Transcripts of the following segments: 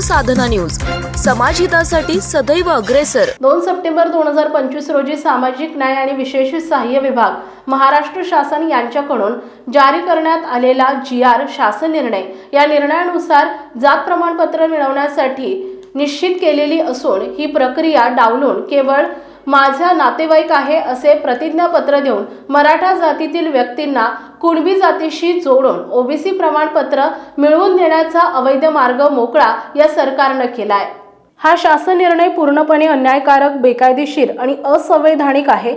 साधना news. समाजहितासाठी सदैव अग्रेसर. दोन सप्टेंबर दोन हजार पंचवीस रोजी सामाजिक न्याय आणि विशेष सहाय्य विभाग महाराष्ट्र शासन यांच्याकडून जारी करण्यात आलेला जी आर शासन निर्णय या निर्णयानुसार जात प्रमाणपत्र मिळवण्यासाठी निश्चित केलेली असून ही प्रक्रिया डावलून केवळ माझा नातेवाईक आहे असे प्रतिज्ञापत्र देऊन मराठा जातीतील व्यक्तींना कुणबी जातीशी जोडून ओबीसी प्रमाणपत्र मिळवून देण्याचा अवैध मार्ग मोकळा या सरकारनं केलाय. हा शासन निर्णय पूर्णपणे अन्यायकारक बेकायदेशीर आणि असंवैधानिक आहे.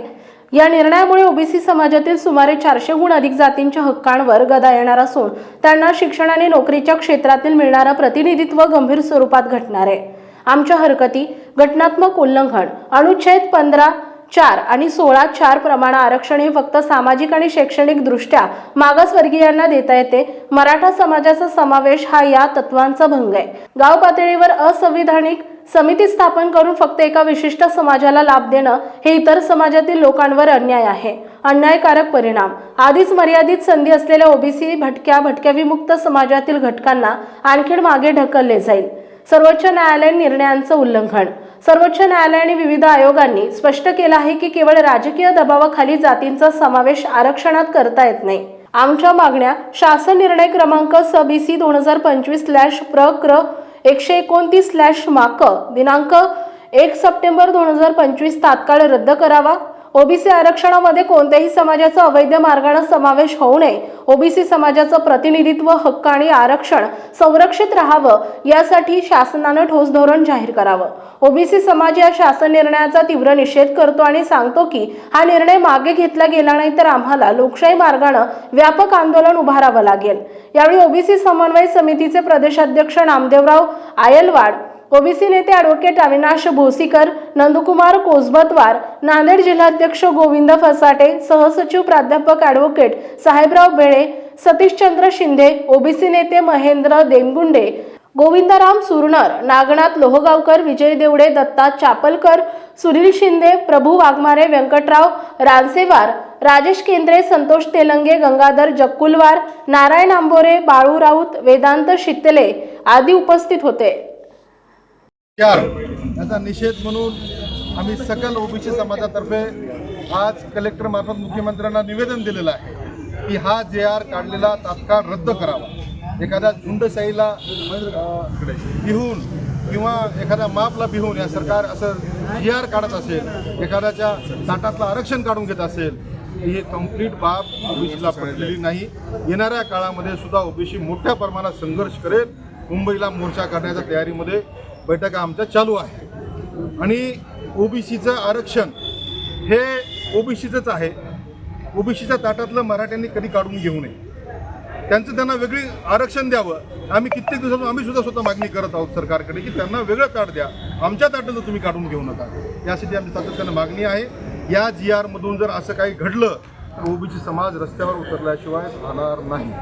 या निर्णयामुळे ओबीसी समाजातील सुमारे चारशेहून अधिक जातींच्या हक्कांवर गदा येणार असून त्यांना शिक्षण आणि नोकरीच्या क्षेत्रातील मिळणारं प्रतिनिधित्व गंभीर स्वरूपात घटणार आहे. आमच्या हरकती घटनात्मक उल्लंघन अनुच्छेद पंधरा चार आणि सोळा चार प्रमाण आरक्षण हे फक्त सामाजिक आणि शैक्षणिकदृष्ट्या मागासवर्गीयांना देता येते. मराठा समाजाचा समावेश हा या तत्वांचा भंग आहे. गाव पातळीवर असंविधानिक समिती स्थापन करून फक्त एका विशिष्ट समाजाला लाभ देणं हे इतर समाजातील लोकांवर अन्याय आहे. अन्यायकारक परिणाम. आधीच मर्यादित संधी असलेल्या ओबीसी भटक्या भटक्या विमुक्त समाजातील घटकांना आणखीन मागे ढकलले जाईल. सर्वोच्च न्यायालय निर्णयांचं उल्लंघन. सर्वोच्च न्यायालय आणि विविध आयोगांनी स्पष्ट केलं आहे की केवळ राजकीय दबावाखाली जातींचा समावेश आरक्षणात करता येत नाही. आमच्या मागण्या शासन निर्णय क्रमांक सबीसी दोन हजार पंचवीस स्लॅश प्र क्र एकशे एकोणतीस स्लॅश माक दिनांक एक सप्टेंबर दोन हजार पंचवीस तात्काळ रद्द करावा. ओबीसी आरक्षणामध्ये कोणत्याही समाजाचा अवैध मार्गाने समावेश होऊ नये. ओबीसी समाजाचं प्रतिनिधित्व हक्क आणि आरक्षण संरक्षित राहावं यासाठी शासनानं ठोस धोरण जाहीर करावं. ओबीसी समाज या शासन निर्णयाचा तीव्र निषेध करतो आणि सांगतो की हा निर्णय मागे घेतला गेला नाही तर आम्हाला लोकशाही मार्गानं व्यापक आंदोलन उभारावं लागेल. यावेळी ओबीसी समन्वय समितीचे प्रदेशाध्यक्ष नामदेवराव आयलवाड ओबीसी नेते ॲडव्होकेट अविनाश भोसीकर नंदकुमार कोसबतवार नांदेड जिल्हाध्यक्ष गोविंद फसाटे सहसचिव प्राध्यापक ॲडव्होकेट साहेबराव बेळे सतीशचंद्र शिंदे ओबीसी नेते महेंद्र देमगुंडे गोविंदराम सुरनर नागनाथ लोहगावकर विजय देवडे दत्ता चापलकर सुनील शिंदे प्रभू वाघमारे व्यंकटराव रानसेवार राजेश केंद्रे संतोष तेलंगे गंगाधर जक्कुलवार नारायण आंबोरे बाळू राऊत वेदांत शितले आदी उपस्थित होते. चार याचा निषेध म्हणून आम्ही सकल ओबीसी समाजातर्फे आज कलेक्टर मार्फत मुख्यमंत्र्यांना निवेदन दिलेलं आहे की हा जे आर काढलेला तात्काळ रद्द करावा. एखाद्या झुंडशाहीला अं, किंवा एखाद्या मापला बिहून या सरकार असं जी आर काढत असेल एखाद्याच्या ताटातलं आरक्षण काढून घेत असेल ही कंप्लीट बाब ओबीसीला पडलेली नाही. येणाऱ्या काळामध्ये सुद्धा ओबीसी मोठ्या प्रमाणात संघर्ष करेल. मुंबईला मोर्चा करण्याच्या तयारीमध्ये बैठका आमच्या चालू आहे. आणि ओबीसीचं आरक्षण हे ओबीसीचंच आहे. ओबीसीच्या ताटातलं मराठ्यांनी कधी काढून घेऊ नये. त्यांचं त्यांना वेगळी आरक्षण द्यावं. आम्ही कित्येक दिवसातून आम्ही सुद्धा स्वतः मागणी करत आहोत सरकारकडे की त्यांना वेगळं ताट द्या. आमच्या ताटाचं तुम्ही काढून घेऊ नका. यासाठी आमची सातत्यानं मागणी आहे. या जी आरमधून जर असं काही घडलं तर ओबीसी समाज रस्त्यावर उतरल्याशिवाय राहणार नाही.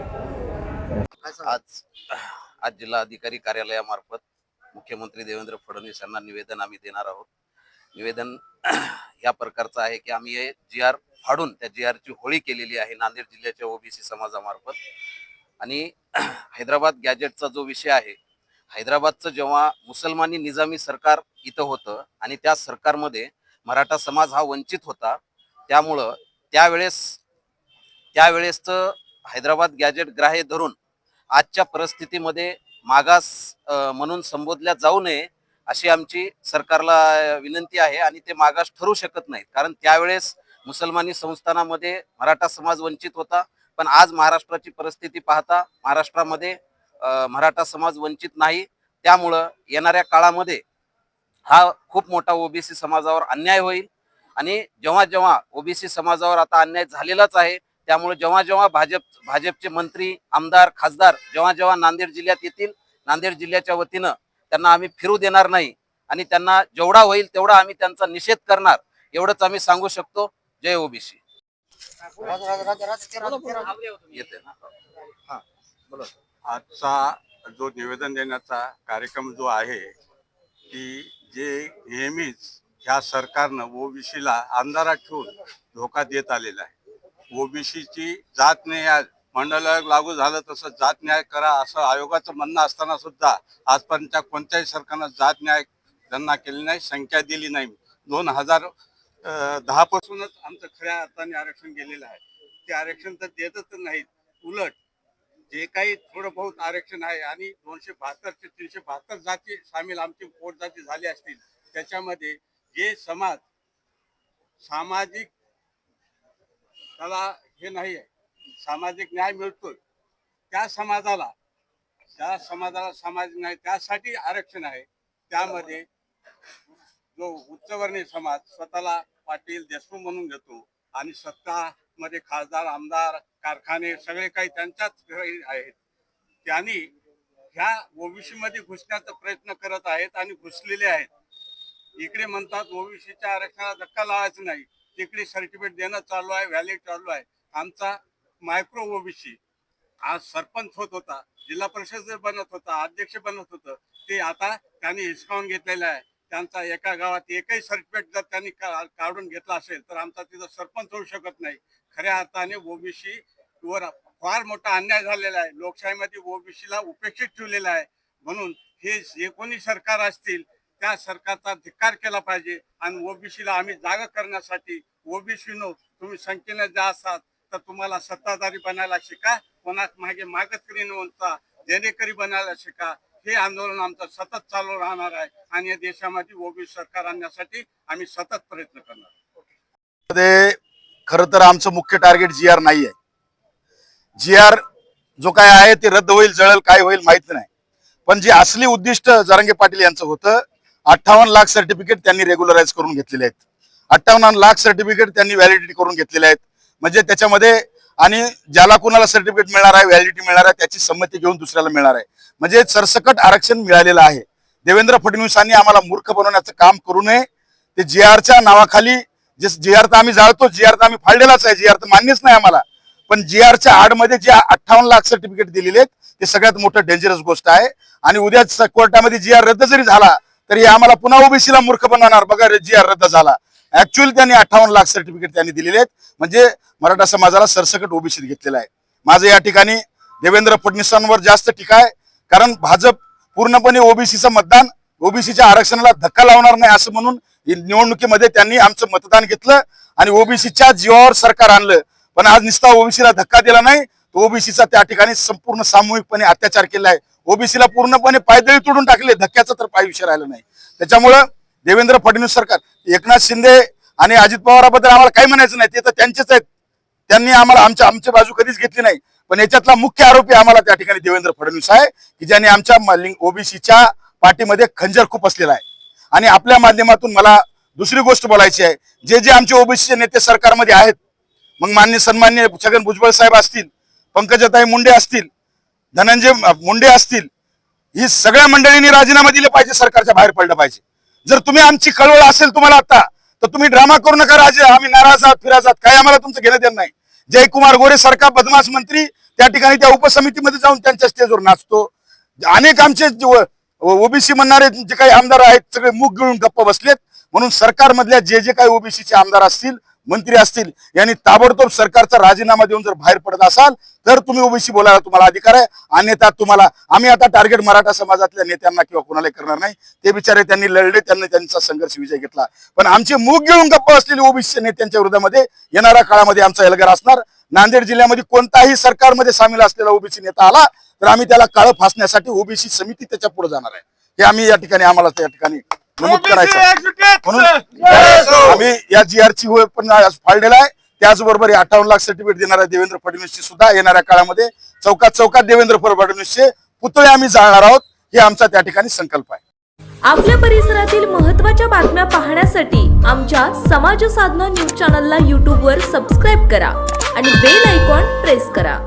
आज आज जिल्हा अधिकारी कार्यालयामार्फत मुख्यमंत्री देवेंद्र फडणवीस यांना निवेदन आम्ही देणार आहोत. निवेदन या प्रकारचं आहे की आम्ही हे जी आर फाडून त्या जी आरची होळी केलेली आहे नांदेड जिल्ह्याच्या ओबीसी समाजामार्फत. आणि हैदराबाद गॅजेटचा जो विषय आहे हैदराबादचं जेव्हा मुसलमानी निजामी सरकार इथं होतं आणि त्या सरकारमध्ये मराठा समाज हा वंचित होता त्यामुळं त्यावेळेस त्यावेळेसचं हैदराबाद गॅजेट ग्राह्य धरून आजच्या परिस्थितीमध्ये मागास म्हणून संबोधल्या जाऊ नये अशी आमची सरकारला विनंती आहे आणि ते मागास ठरू शकत नाहीत. कारण त्यावेळेस मुसलमानी संस्थानामध्ये मराठा समाज वंचित होता पण आज महाराष्ट्राची परिस्थिती पाहता महाराष्ट्रामध्ये मराठा समाज वंचित नाही. त्यामुळं येणाऱ्या काळामध्ये हा खूप मोठा ओबीसी समाजावर अन्याय होईल. आणि जेव्हा जेव्हा ओबीसी समाजावर आता अन्याय झालेलाच आहे त्यामुळे जेव्हा जेव्हा भाजप भाजपचे मंत्री आमदार खासदार जेव्हा जेव्हा नांदेड जिल्ह्यात येतील नांदेड जिल्ह्याच्या वतीनं त्यांना आम्ही फिरू देणार नाही आणि त्यांना जेवढा होईल तेवढा आम्ही त्यांचा निषेध करणार एवढंच आम्ही सांगू शकतो. जय ओबीसी. येते आजचा जो निवेदन देण्याचा कार्यक्रम जो आहे की जे नेहमीच ह्या सरकारनं ओबीसीला अंधारात ठेवून धोका देत आलेला आहे. ओबीसीची जात नाही आज मंडळ लागू झालं तसं जात न्याय करा असं आयोगाचं म्हणणं असताना सुद्धा आजपर्यंत कोणत्याही सरकारनं जात न्याय त्यांना केली नाही संख्या दिली नाही. दोन हजार दहा पासूनच आमचं खऱ्या अर्थाने आरक्षण गेलेलं आहे. ते आरक्षण तर देतच नाहीत. उलट जे काही थोडं बहुत आरक्षण आहे आणि दोनशे बहात्तर ते तीनशे बहात्तर जाती सामील आमची पोट जाती झाली असतील त्याच्यामध्ये जे समाज सामाजिक त्याला हे नाही आहे. सामाजिक न्याय मिळतोय. त्या समाजाला त्या समाजाला सामाजिक न्याय त्यासाठी आरक्षण आहे. त्यामध्ये जो उच्चवर्णीय समाज स्वतःला पाटील देशमुख म्हणून घेतो आणि सत्तामध्ये खासदार आमदार कारखाने सगळे काही त्यांच्याच आहेत. त्यांनी ह्या ओबीसी मध्ये घुसण्याचा प्रयत्न करत आहेत आणि घुसलेले आहेत. इकडे म्हणतात ओबीसीच्या आरक्षणाला धक्का लावायचा नाही. तिकडे सर्टिफिकेट देणं चालू आहे व्हॅलिड चालू आहे. आमचा मायक्रो ओबीसी आज सरपंच होत होता जिल्हा परिषद बनत होता अध्यक्ष बनत होतं ते आता त्यांनी हिसकावून घेतलेलं आहे. त्यांचा एका गावात एकही सर्टिफिकेट जर त्यांनी काढून घेतला असेल तर आमचा तिथं सरपंच होऊ शकत नाही. खऱ्या अर्थाने ओबीसी वर फार मोठा अन्याय झालेला आहे. लोकशाहीमध्ये ओबीसीला उपेक्षित ठेवलेला आहे. म्हणून हे जे कोणी सरकार असतील त्या सरकारचा धिक्कार केला पाहिजे. आणि ओबीसीला आम्ही जागा करण्यासाठी ओबीसी नो तुम्ही संख्येने जा असाल तर तुम्हाला सत्ताधारी बनायला शिका. कोणा मागे मागतकरी नव्हता देणेकरी बनायला शिका. हे आंदोलन आमचं सतत चालू राहणार आहे. आणि या देशामध्ये ओबीसी सरकार आणण्यासाठी आम्ही सतत प्रयत्न करणार. खर तर आमचं मुख्य टार्गेट जी आर नाही आहे जी आर जो काय आहे ते रद्द होईल जळेल काय होईल माहीत नाही. पण जे असली उद्दिष्ट जरांगे पाटील यांचं होतं अठ्ठावन्न लाख सर्टिफिकेट त्यांनी रेग्युलराईज करून घेतलेले आहेत. अठ्ठावन्न लाख सर्टिफिकेट त्यांनी व्हॅलिडिटी करून घेतलेले आहेत. म्हणजे त्याच्यामध्ये आणि ज्याला कुणाला सर्टिफिकेट मिळणार आहे व्हॅलिडिटी मिळणार आहे त्याची संमती घेऊन दुसऱ्याला मिळणार आहे. म्हणजे सरसकट आरक्षण मिळालेलं आहे. देवेंद्र फडणवीसांनी आम्हाला मूर्ख बनवण्याचं काम करू नये. ते जी आरच्या नावाखाली जे जी आर तर आम्ही जाळतो जी आर तर आम्ही फाडलेलाच आहे. जी आर तर मान्यच नाही आम्हाला. पण जी आरच्या आडमध्ये जे अठ्ठावन्न लाख सर्टिफिकेट दिलेले आहेत ते सगळ्यात मोठं डेंजरस गोष्ट आहे. आणि उद्या कोर्टामध्ये जी आर रद्द जरी झाला तरी आम्हाला पुन्हा ओबीसीला मूर्ख बनवणार. बघा जी आर रद्द झाला. ऍक्च्युअली त्यांनी अठ्ठावन्न लाख सर्टिफिकेट त्यांनी दिलेले आहेत. म्हणजे मराठा समाजाला सरसकट ओबीसीत घेतलेला आहे. माझं या ठिकाणी देवेंद्र फडणवीसांवर जास्त टीका आहे. कारण भाजप पूर्णपणे ओबीसीचं मतदान ओबीसीच्या आरक्षणाला धक्का लावणार नाही असं म्हणून निवडणुकीमध्ये त्यांनी आमचं मतदान घेतलं आणि ओबीसीच्या जीवावर सरकार आणलं. पण आज नुसता ओबीसीला धक्का दिला नाही. ओबीसीचा त्या ठिकाणी संपूर्ण सामूहिकपणे अत्याचार केला आहे. ओबीसीला पूर्णपणे पायदळी तोडून टाकले धक्क्याचा तर पाय विषय राहिला नाही. त्याच्यामुळं देवेंद्र फडणवीस सरकार एकनाथ शिंदे आणि अजित पवाराबद्दल आम्हाला काही म्हणायचं नाही ते तर त्यांचेच आहेत. त्यांनी आम्हाला आमच्या आमची बाजू कधीच घेतली नाही. पण याच्यातला मुख्य आरोपी आम्हाला त्या ठिकाणी देवेंद्र फडणवीस आहे की ज्यांनी आमच्या ओबीसीच्या पार्टीमध्ये खंजर खूप असलेला आहे. आणि आपल्या माध्यमातून मला दुसरी गोष्ट बोलायची आहे जे जे आमचे ओबीसीचे नेते सरकारमध्ये आहेत मग मान्य सन्मान्य छगन भुजबळ साहेब असतील पंकजाताई मुंडे असतील धनंजय मुंडे असतील ही सगळ्या मंडळींनी राजीनामा दिले पाहिजे सरकारच्या बाहेर पडलं पाहिजे. जर तुम्ही आमची कळवळ असेल तुम्हाला आता तर तुम्ही ड्रामा करू नका राजे आम्ही नाराज आहात फिराज आहात काय आम्हाला तुमचं घेणं देणं नाही. जयकुमार गोरे सारखा बदमाश मंत्री त्या ठिकाणी त्या उपसमितीमध्ये जाऊन त्यांच्या स्टेजवर नाचतो. अनेक आमचे ओबीसी म्हणणारे जे काही आमदार आहेत सगळे मुख गिळून गप्प बसलेत. म्हणून सरकारमधल्या जे जे काही ओबीसीचे आमदार असतील मंत्री असतील यांनी ताबडतोब सरकारचा राजीनामा देऊन जर बाहेर पडत असाल तर तुम्ही ओबीसी बोलायला तुम्हाला अधिकार आहे. अन्यथा तुम्हाला आम्ही आता टार्गेट मराठा समाजातल्या नेत्यांना किंवा कोणालाही करणार नाही. ते बिचारे त्यांनी लढले त्यांनी त्यांचा संघर्ष विजय घेतला. पण आमचे मूग घेऊन गप्प असलेले ओबीसी नेत्यांच्या विरोधामध्ये येणाऱ्या काळामध्ये आमचा एल्गार असणार. नांदेड जिल्ह्यामध्ये कोणताही सरकारमध्ये सामील असलेला ओबीसी नेता आला तर आम्ही त्याला काळं फासण्यासाठी ओबीसी समिती त्याच्या पुढे जाणार आहे. हे आम्ही या ठिकाणी आम्हाला त्या ठिकाणी नमूद करायचं. म्हणून आम्ही या जी आर ची होय पण आज फाळलेला आहे. त्याचबरोबर अठ्ठावन्न लाख सर्टिफिकेट देणाऱ्या देवेंद्र फडणवीसची सुद्धा येणाऱ्या काळामध्ये चौकात चौकात देवेंद्र फडणवीसचे पुतळे आम्ही जाळणार आहोत. हे आमचा त्या ठिकाणी संकल्प आहे. आपल्या परिसरातील महत्त्वाच्या बातम्या पाहण्यासाठी आमच्या समाज साधना न्यूज चॅनलला यूट्यूबवर सबस्क्राईब करा आणि बेल आयकॉन प्रेस करा.